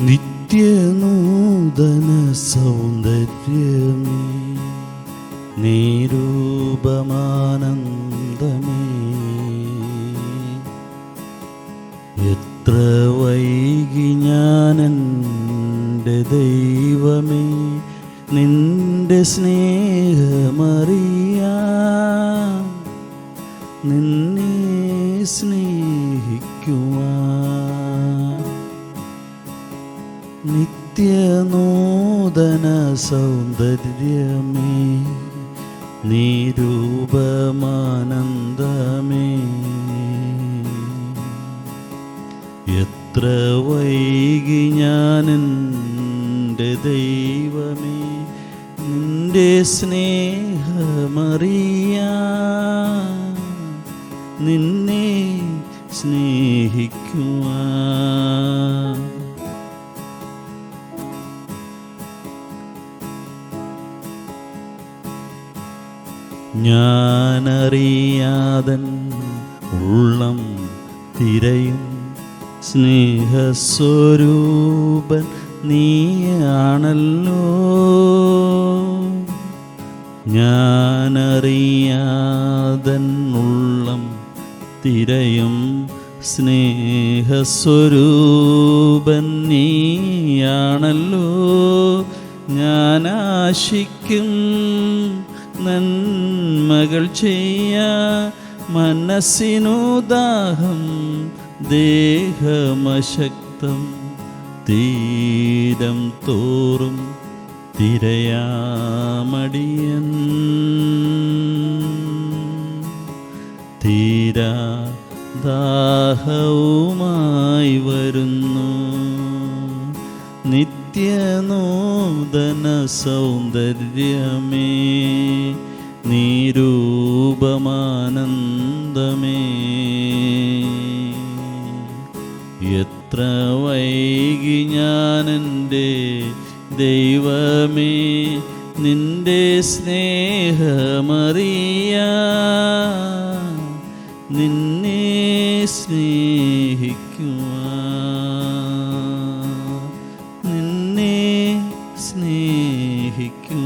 നിത്യനൂതന സൗന്ദര്യമേ നീരൂപമാനന്ദമേ. എത്ര വൈകി ഞാനെന്റെ ദൈവമേ നിന്റെ സ്നേഹമറിയാ. നിന്നെ സ്നേഹിക്കുവാൻ നിത്യനൂതന സൗന്ദര്യമേ നിരൂപമാനന്ദമേ. എത്ര വൈകി ഞാനെന്റെ ദൈവമേ നിന്റെ സ്നേഹമറിയാ. നിന്നെ സ്നേഹിക്കുവാൻ ഞാനറിയാതൻ ഉള്ളം തിരയും സ്നേഹസ്വരൂപൻ നീയാണല്ലോ. ഞാനറിയാതൻ ഉള്ളം തിരയും സ്നേഹസ്വരൂപൻ നീയാണല്ലോ. ഞാനാശിക്കും നന്മകൾ ചെയ്യ മനസ്സിനു ദാഹം ദേഹമശക്തം തീരം തോറും തിരയാമടിയൻ. തീരാ ദാഹവുമായി വരുന്നു നിത്യനൂതന സൗന്ദര്യമേ നീരൂപമാനന്ദമേ. എത്ര വൈകി ഞാനെന്റെ ദൈവമേ നിന്റെ സ്നേഹമറിയ. നിന്നെ സ്നേഹിക്കുവാൻ സ്നേഹിക്കൂ